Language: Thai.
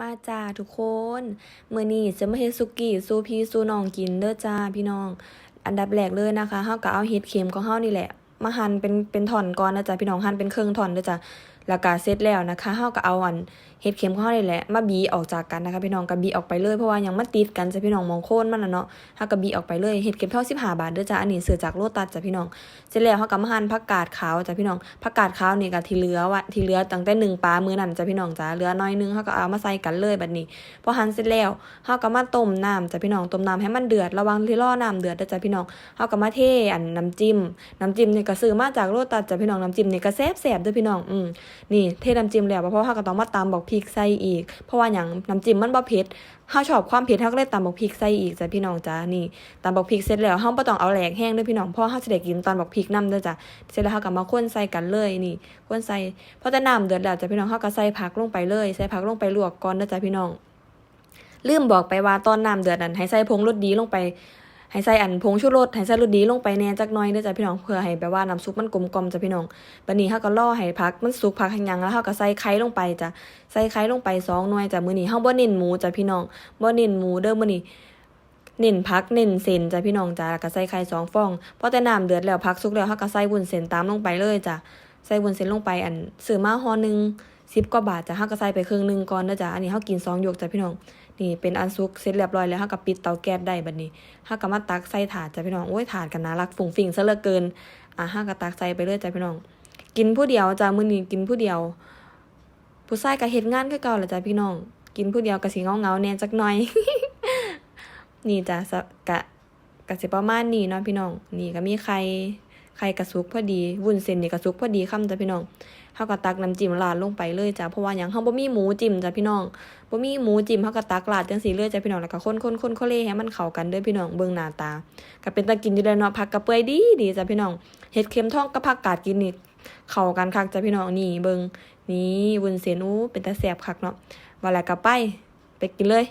มาจ้าทุกคนเมื่อนี้จะมาเฮ็ดสุกี้ซูพีซูน้องกินเด้อจ้าพี่น้อง อันดับแรกเลยนะคะเฮาก็เอาเห็ดเข็มของเฮานี่แหละ มาหั่นเป็นเป็นท่อนก่อนนะจ๊ะพี่น้องหั่นเป็นครึ่งท่อนเด้อจ้ะ แล้วก็เสร็จแล้วนะคะเฮาก็เอาอันเห็ดเข็มของเฮานี่แหละมาบีออกจากกันนะคะพี่น้องก็บีออกไปเลยเพราะว่ายังมันติดกันจ้ะพี่น้องมองโคนมันน่ะเนาะเฮาก็บีออกไปเลยเห็ดเข็มทอด15บาทเด้อจ้ะอันนี้ซื้อจากโลตัสจ้ะพี่น้อง เสร็จแล้วเฮาก็มาหั่นผักกาดขาวจ้ะพี่น้องผักกาดขาวนี่ก็ที่เหลือว่าที่เหลือตั้งแต่หนึ่งปลามื้อนั้นจ้ะพี่น้องจ้ะเหลือน้อยนึงเฮาก็เอามาใส่กันเลยบัดนี้พอหั่นเสร็จแล้วเฮาก็มาต้มน้ำจ้ะพี่น้องต้มน้ำให้มันเดือดระวังที่รอน้ำเดือดเด้อจ้ะพี่น้องเฮาก็มาเทอันน้ำจิ้มน้ำจิ้มนี่ก็ซื้อมาจากโลตัสจ้ะพี่น้องน้ำจิ้มนี่ก็แซ่บๆเด้อพี่น้องอืมนี่เทน้ำจิ้มแล้วเพราะว่าเฮาก็ต้องมาตำบอกพริกใส่อีก เพราะว่าหยังน้ำจิ้มมันบ่เผ็ดเฮาชอบความเผ็ดเฮาก็เลยตำบอกพริกใส่อีกจ้ะพี่น้องจ้ะนี่ตำบอกพริกเสร็จแล้วเฮาบ่ต้องเอาแหลกแห้งเด้อพี่น้องเพราะเฮาสิได้กินตอนบอกพริกนำเด้อจ้ะเสร็จแล้วเฮาก็มาคนใส่กันเลยนี่คนใส่พอแต่น้ำเดือดแล้วจ้ะพี่น้องเฮาก็ใส่ผักลงไปเลยใส่ผักลงไปลวกก่อนเด้อจ้ะพี่น้องลืมบอกไปว่าตอนน้ำเดือดนั้นให้ใส่ผงรสดีลงไป ให้ใส่อันผงชูรสให้ใส่รสดีลงไปแน่จักหน่อยเด้อจ้ะพี่น้องเพื่อให้แบบว่าน้ำซุปมันกลมกลมจ้ะพี่น้องบัดนี้เฮาก็รอให้ผักมันสุกผักให้ยังแล้วเฮาก็ใส่ไข่ลงไปจ้ะใส่ไข่ลงไปสองหน่วยจ้ะมื้อนี้เฮาบ่เน้นหมูจ้ะพี่น้องบ่เน้นหมูเด้อมื้อนี้เน้นพักเน้นเส้นจ้ะพี่น้องจ้ะแล้วก็ใส่ไข่สองฟองพอแต่น้ำเดือดแล้วพักสุกแล้วเฮาก็ใส่วุ้นเส้นตามลงไปเลยจ้ะใส่วุ้นเส้นลงไปอันซื้อมาห่อหนึง10กว่าบาทจ้ะเฮาก็ใส่ไปครึ่งหนึงก่อนเด้อจ้ะอันนี้เฮากินสองหยกจ้ะพี่น้อง นี่เป็นอันสุกเสร็จเรียบร้อยแล้วเฮาก็ปิดเตาแก๊สได้บัดนี้เฮาก็มาตักใส่ถาดจ้ะพี่น้องโอ้ยถาดกันน่ารักฝุ่งฟิ่งซะเหลือเกินอะเฮาก็ตักใส่ไปเลยจ้ะพี่น้อง กินผู้เดียวจ้ะมื้อนี้กินผู้เดียว ผู้ชายก็เฮ็ดงานคือเก่าแหละจ้ะพี่น้อง กินผู้เดียวก็สิเหงาๆแน่จักหน่อย นี่จ้ะสะกะกะสิประมาณนี้เนาะพี่น้อง นี่ก็มีไข่ ไข่กระสุกพอดี วุ้นเส้นนี่กระสุกพอดีคำจ้ะพี่น้องเฮาก็ตักน้ำจิ้มราดลงไปเลยจ้ะเพราะว่าหยังเฮาบ่มีหมูจิ้มจ้ะพี่น้องบ่มีหมูจิ้มเฮาก็ตักราดจังซี่เลยจ้ะพี่น้องแล้วก็คนๆๆโคเลให้มันเข้ากันเด้อพี่น้องเบิ่งหน้าตาก็เป็นตากินอยู่แล้วเนาะผักกระเปื่อยดีดีจ้ะพี่น้องเห็ดเข็มทองกับผักกาดกินนี่เข้ากันคักจ้ะพี่น้องนี่เบิ่งนี่วุ้นเส้นอู้เป็นตาแซ่บคักเนาะว่าแล้วก็ไปไปกินเลย